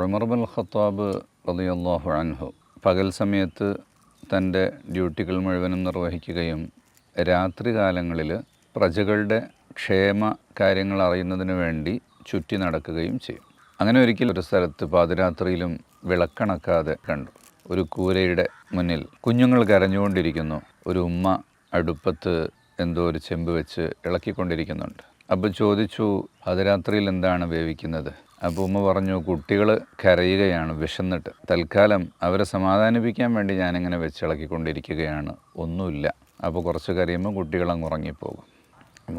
Umar bin Khattab റളിയല്ലാഹു അൻഹു പകൽ സമയത്ത് തന്റെ ഡ്യൂട്ടികൾ മുഴുവനും നിർവഹിക്കുകയും രാത്രികാലങ്ങളിൽ പ്രജകളുടെ ക്ഷേമ കാര്യങ്ങൾ അറിയുന്നതിന് വേണ്ടി ചുറ്റി നടക്കുകയും ചെയ്യും. അങ്ങനെ ഒരിക്കൽ ഒരു സ്ഥലത്ത് പാതിരാത്രിയിലും വിളക്കണക്കാതെ കണ്ടു. ഒരു കൂരയുടെ മുന്നിൽ കുഞ്ഞുങ്ങൾ കരഞ്ഞുകൊണ്ടിരിക്കുന്നു. ഒരു ഉമ്മ അടുപ്പത്ത് എന്തോ ഒരു ചെമ്പ് വെച്ച് ഇളക്കിക്കൊണ്ടിരിക്കുന്നുണ്ട്. അപ്പോൾ ചോദിച്ചു പാതിരാത്രിയിൽ എന്താണ് വേവിക്കുന്നത്? അപ്പോൾ ഉമ്മ പറഞ്ഞു കുട്ടികൾ കരയുകയാണ് വിശന്നിട്ട്. തൽക്കാലം അവരെ സമാധാനിപ്പിക്കാൻ വേണ്ടി ഞാനിങ്ങനെ വെച്ചിളക്കിക്കൊണ്ടിരിക്കുകയാണ്. ഒന്നുമില്ല. അപ്പോൾ കുറച്ച് കരയുമ്പോൾ കുട്ടികളങ്ങ് ഉറങ്ങിപ്പോകും.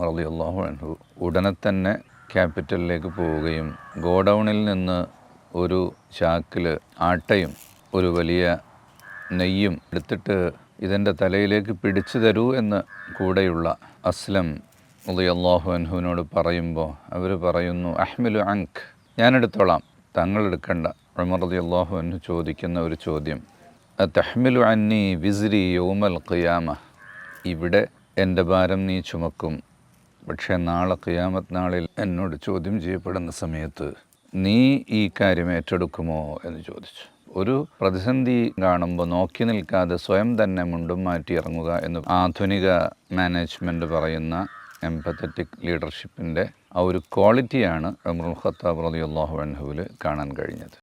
റളിയല്ലാഹു അൻഹു ഉടനെ തന്നെ ക്യാപിറ്റലിലേക്ക് പോവുകയും ഗോഡൗണിൽ നിന്ന് ഒരു ചാക്കിൽ ആട്ടയും ഒരു വലിയ നെയ്യും എടുത്തിട്ട് ഇതെന്റെ തലയിലേക്ക് പിടിച്ചു തരൂ എന്ന് കൂടെയുള്ള അസ്ലം റളിയല്ലാഹു അൻഹുവിനോട് പറയുമ്പോൾ അവർ പറയുന്നു അഹ്മിലു അങ്ക് ഞാനെടുത്തോളാം. തങ്ങൾ എടുക്കണ്ട ഉമർ അള്ളാഹു എന്ന് ചോദിക്കുന്ന ഒരു ചോദ്യം. തഹ്മിലു അന്നി വിസിരി യോമൽ ഖിയാമ. ഇവിടെ എന്റെ ഭാരം നീ ചുമക്കും. പക്ഷേ നാളെ ഖിയാമത്ത് നാളിൽ എന്നോട് ചോദ്യം ചെയ്യപ്പെടുന്ന സമയത്ത് നീ ഈ കാര്യം ഏറ്റെടുക്കുമോ എന്ന് ചോദിച്ചു. ഒരു പ്രതിസന്ധി കാണുമ്പോൾ നോക്കി നിൽക്കാതെ സ്വയം തന്നെ മുണ്ടും മാറ്റി ഇറങ്ങുക എന്ന് ആധുനിക മാനേജ്മെന്റ് പറയുന്ന എംപത്തറ്റിക് ലീഡർഷിപ്പിന്റെ ആ ഒരു ക്വാളിറ്റിയാണ് ഉമറുൽ ഖത്താബ് റളിയല്ലാഹു അൻഹുവിൽ കാണാൻ കഴിഞ്ഞത്.